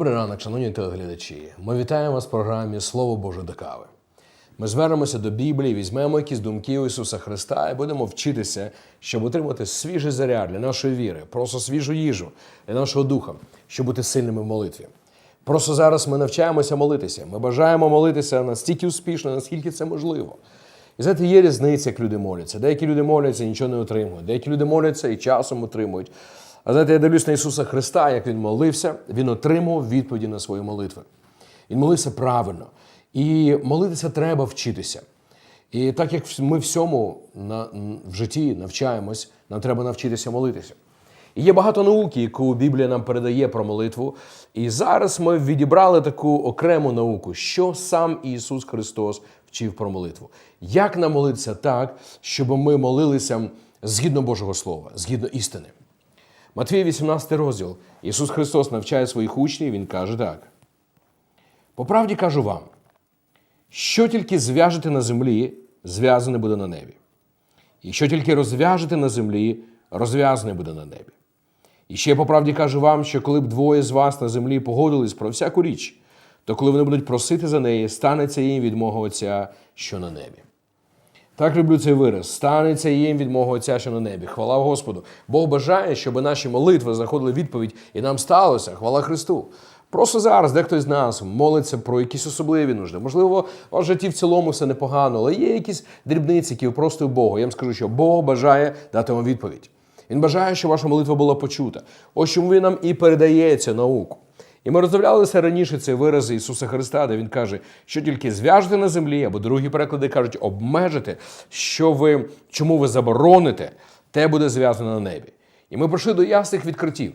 Добрий ранок, шановні телеглядачі. Ми вітаємо вас в програмі Слово Боже до кави. Ми звернемося до Біблії, візьмемо якісь думки Ісуса Христа і будемо вчитися, щоб отримати свіжий заряд для нашої віри, просто свіжу їжу для нашого духа, щоб бути сильними в молитві. Просто зараз ми навчаємося молитися. Ми бажаємо молитися настільки успішно, наскільки це можливо. І знаєте, є різниця, як люди моляться. Деякі люди моляться і нічого не отримують. Деякі люди моляться і часом отримують. А знаєте, я дивлюсь на Ісуса Христа, як Він молився, Він отримав відповіді на свої молитви. Він молився правильно. І молитися треба вчитися. І так як ми всьому на, в житті навчаємось, нам треба навчитися молитися. І є багато науки, яку Біблія нам передає про молитву. І зараз ми відібрали таку окрему науку, що сам Ісус Христос вчив про молитву. Як нам молитися так, щоб ми молилися згідно Божого Слова, згідно істини. Матвій 18 розділ. Ісус Христос навчає своїх учнів, Він каже так. По правді кажу вам, що тільки зв'яжете на землі, зв'язане буде на небі. І що тільки розв'яжете на землі, розв'язане буде на небі. І ще по правді кажу вам, що коли б двоє з вас на землі погодились про всяку річ, то коли вони будуть просити за неї, станеться їм від мого Отця, що на небі. Так люблю цей вираз. Станеться їм від мого Отця, що на небі. Хвала Господу. Бог бажає, щоб наші молитви знаходили відповідь і нам сталося. Хвала Христу. Просто зараз дехто з нас молиться про якісь особливі нужди. Можливо, у житті в цілому все непогано, але є якісь дрібниці, які просто Богу. Я вам скажу, що Бог бажає дати вам відповідь. Він бажає, щоб ваша молитва була почута. Ось чому він нам і передає цю науку. І ми роздивлялися раніше цей вираз Ісуса Христа, де Він каже, що тільки зв'яжете на землі, або другі переклади кажуть, обмежите, що ви, чому ви забороните, те буде зв'язано на небі. І ми прийшли до ясних відкриттів.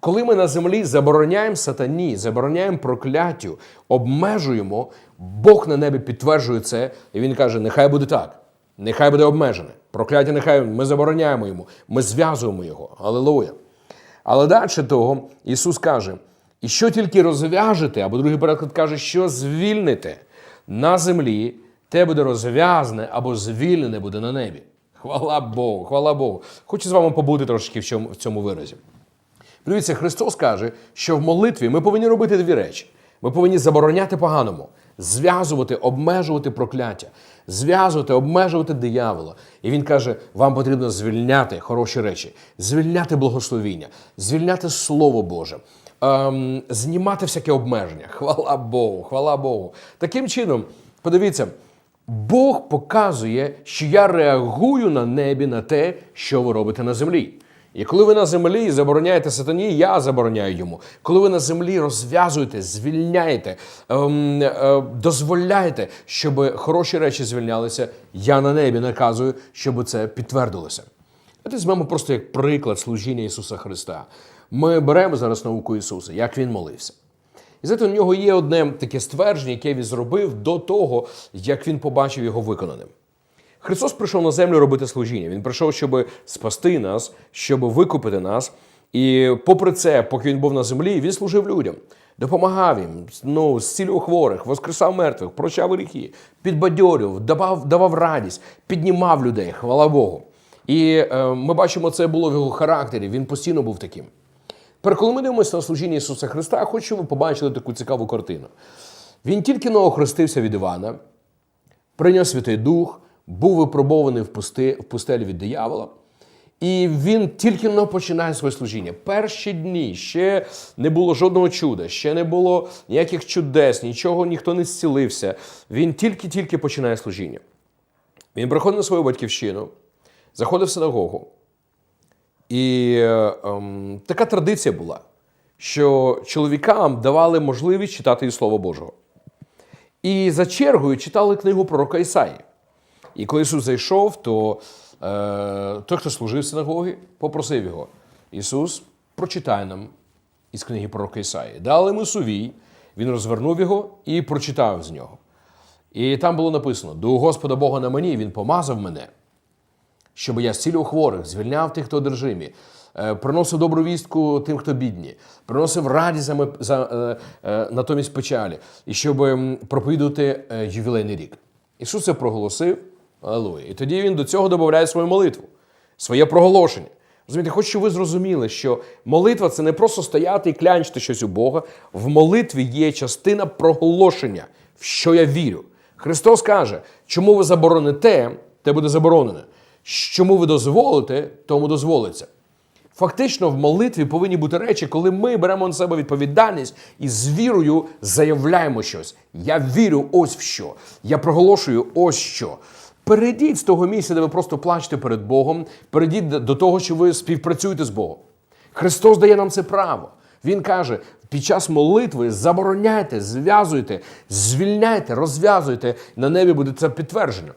Коли ми на землі забороняємо сатані, забороняємо прокляттю, обмежуємо, Бог на небі підтверджує це, і Він каже, нехай буде так, нехай буде обмежене. Прокляття нехай ми забороняємо йому, ми зв'язуємо його. Алілуя. Але далі того Ісус каже, і що тільки розв'яжете, або другий переклад каже, що звільните на землі, те буде розв'язане або звільнене буде на небі. Хвала Богу, хвала Богу. Хочу з вами побути трошки в цьому виразі. Дивіться, Христос каже, що в молитві ми повинні робити дві речі. Ми повинні забороняти поганому, зв'язувати, обмежувати прокляття, зв'язувати, обмежувати диявола. І він каже: вам потрібно звільняти хороші речі, звільняти благословіння, звільняти Слово Боже, ем, знімати всяке обмеження. Хвала Богу, хвала Богу. Таким чином, подивіться. Бог показує, що я реагую на небі на те, що ви робите на землі. І коли ви на землі забороняєте сатані, я забороняю йому. Коли ви на землі розв'язуєте, звільняєте, ем, е, дозволяєте, щоб хороші речі звільнялися, я на небі наказую, щоб це підтвердилося. Візьмемо просто як приклад служіння Ісуса Христа. Ми беремо зараз науку Ісуса, як Він молився. І знаєте, у нього є одне таке ствердження, яке він зробив до того, як він побачив його виконаним. Христос прийшов на землю робити служіння. Він прийшов, щоб спасти нас, щоб викупити нас. І попри це, поки він був на землі, він служив людям, допомагав їм, ну, зцілював хворих, воскресав мертвих, прощав гріхи, підбадьорював, давав, давав радість, піднімав людей, хвала Богу. І е, ми бачимо, це було в його характері. Він постійно був таким. Тепер, коли ми дивимося на служіння Ісуса Христа, хочу, щоб ви побачили таку цікаву картину. Він тільки но охрестився від Івана, прийняв Святий Дух, був випробований в, пусти, в пустелі від диявола. І він тільки но починає своє служіння. Перші дні ще не було жодного чуда, ще не було ніяких чудес, нічого ніхто не зцілився. Він тільки-тільки починає служіння. Він приходить на свою батьківщину, заходить в синагогу. І е, ем, така традиція була, що чоловікам давали можливість читати і Слово Божого. І за чергою читали книгу пророка Ісаї. І коли Ісус зайшов, то е, той, хто служив в синагогі, попросив його: Ісус, прочитай нам із книги пророка Ісаї. Дали йому сувій, він розвернув його і прочитав з нього. І там було написано: Дух Господа Бога на мені, Він помазав мене щоб я зцілював хворих, звільняв тих, хто одержимі, е, приносив добру вістку тим, хто бідні, приносив радість за, за, е, е, натомість печалі, і щоб проповідувати ювілейний рік. Ісус це проголосив, алелуя. І тоді він до цього додає свою молитву, своє проголошення. Розумієте, хочу, щоб ви зрозуміли, що молитва це не просто стояти і клянчити щось у Бога. В молитві є частина проголошення, в що я вірю. Христос каже, чому ви забороните, те буде заборонене. Чому ви дозволите, тому дозволиться. Фактично, в молитві повинні бути речі, коли ми беремо на себе відповідальність і з вірою заявляємо щось. Я вірю ось в що. Я проголошую ось що. Перейдіть з того місця, де ви просто плачете перед Богом, перейдіть до того, що ви співпрацюєте з Богом. Христос дає нам це право. Він каже: під час молитви забороняйте, зв'язуйте, звільняйте, розв'язуйте. На небі буде це підтверджено.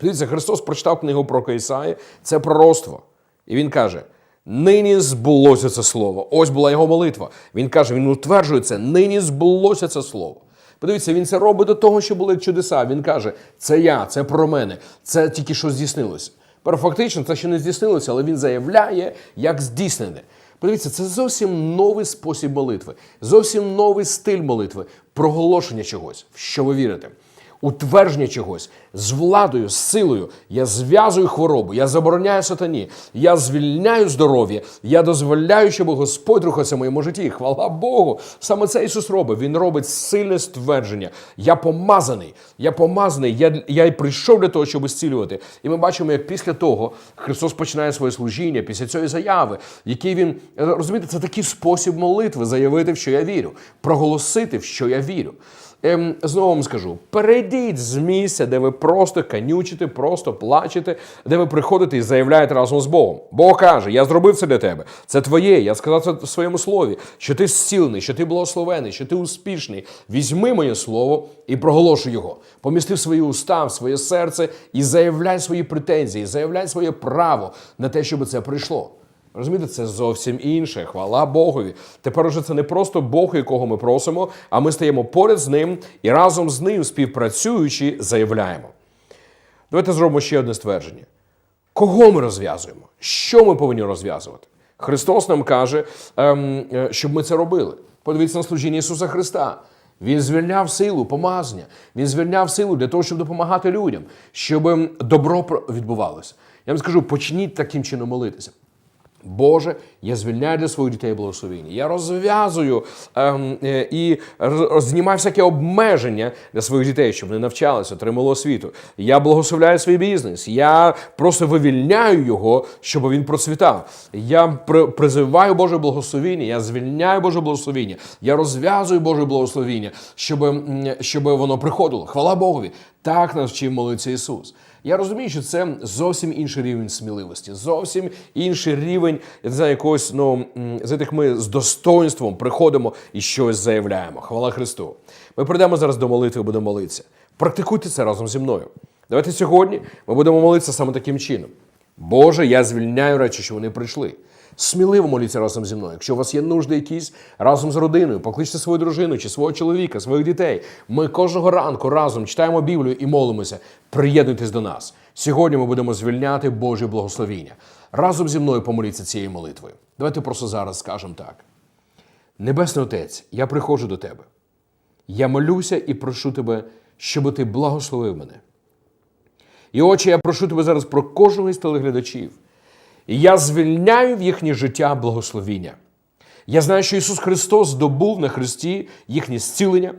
Дивіться, Христос прочитав книгу про Ісаї, це пророцтво. І він каже: нині збулося це слово. Ось була його молитва. Він каже, він утверджує це, нині збулося це слово. Подивіться, він це робить до того, що були чудеса. Він каже, це я, це про мене, це тільки що здійснилося. Фактично це ще не здійснилося, але він заявляє, як здійснене. Подивіться, це зовсім новий спосіб молитви, зовсім новий стиль молитви, проголошення чогось, в що ви вірите утвердження чогось з владою, з силою. Я зв'язую хворобу, я забороняю сатані, я звільняю здоров'я, я дозволяю, щоб Господь рухався в моєму житті. Хвала Богу. Саме це Ісус робить. Він робить сильне ствердження. Я помазаний, я помазаний, я, я прийшов для того, щоб зцілювати. І ми бачимо, як після того Христос починає своє служіння, після цієї заяви, який він розумієте, це такий спосіб молитви, заявити, в що я вірю, проголосити, в що я вірю. Ем, знову вам скажу: перейдіть з місця, де ви просто канючите, просто плачете, де ви приходите і заявляєте разом з Богом. Бог каже: Я зробив це для тебе. Це твоє. Я сказав це в своєму слові, що ти зцілений, що ти благословений, що ти успішний. Візьми моє слово і проголошуй його. Помісти в свої уста, в своє серце і заявляй свої претензії, заявляй своє право на те, щоб це прийшло. Розумієте, це зовсім інше. Хвала Богові. Тепер уже це не просто Бог, якого ми просимо, а ми стаємо поряд з ним і разом з ним, співпрацюючи, заявляємо. Давайте зробимо ще одне ствердження. Кого ми розв'язуємо? Що ми повинні розв'язувати? Христос нам каже, ем, е, щоб ми це робили. Подивіться на служіння Ісуса Христа. Він звільняв силу, помазання. Він звільняв силу для того, щоб допомагати людям, щоб ем, добро відбувалося. Я вам скажу, почніть таким чином молитися. Боже, я звільняю для своїх дітей благословення. Я розв'язую ем, е, і знімаю всяке обмеження для своїх дітей, щоб вони навчалися, отримали освіту. Я благословляю свій бізнес. Я просто вивільняю його, щоб він процвітав. Я при- призиваю Боже благословіння, я звільняю Боже благословіння, я розв'язую Боже благословіння, щоб, щоб воно приходило. Хвала Богові. Так навчив молитися Ісус. Я розумію, що це зовсім інший рівень сміливості, зовсім інший рівень я якогось, ну знаєте, як ми з достоинством приходимо і щось заявляємо. Хвала Христу. Ми прийдемо зараз до молитви, будемо молитися. Практикуйте це разом зі мною. Давайте сьогодні ми будемо молитися саме таким чином. Боже, я звільняю речі, що вони прийшли. Сміливо моліться разом зі мною. Якщо у вас є нужди якісь разом з родиною, покличте свою дружину чи свого чоловіка, своїх дітей. Ми кожного ранку разом читаємо Біблію і молимося. Приєднуйтесь до нас. Сьогодні ми будемо звільняти Боже благословіння. Разом зі мною помоліться цією молитвою. Давайте просто зараз скажемо так. Небесний Отець, я приходжу до Тебе. Я молюся і прошу Тебе, щоб Ти благословив мене. І отче, я прошу тебе зараз про кожного із телеглядачів. І я звільняю в їхнє життя благословіння. Я знаю, що Ісус Христос здобув на Христі їхнє зцілення.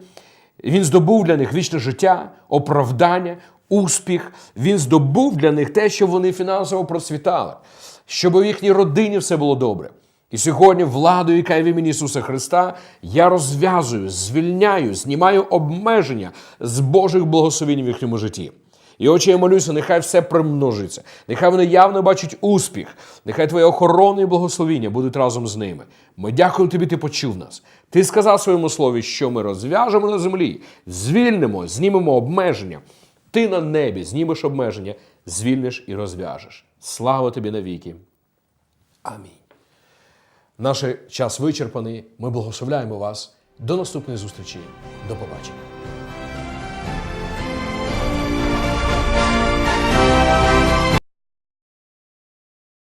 Він здобув для них вічне життя, оправдання, успіх. Він здобув для них те, що вони фінансово процвітали, щоб у їхній родині все було добре. І сьогодні владою, яка є в імені Ісуса Христа, я розв'язую, звільняю, знімаю обмеження з Божих благословень в їхньому житті. І очі я молюся, нехай все примножиться, нехай вони явно бачать успіх, нехай твоя охорона і благословіння будуть разом з ними. Ми дякуємо тобі, ти почув нас. Ти сказав своєму слові, що ми розв'яжемо на землі, звільнимо, знімемо обмеження. Ти на небі знімеш обмеження, звільниш і розв'яжеш. Слава тобі навіки. Амінь. Наш час вичерпаний. Ми благословляємо вас. До наступної зустрічі. До побачення.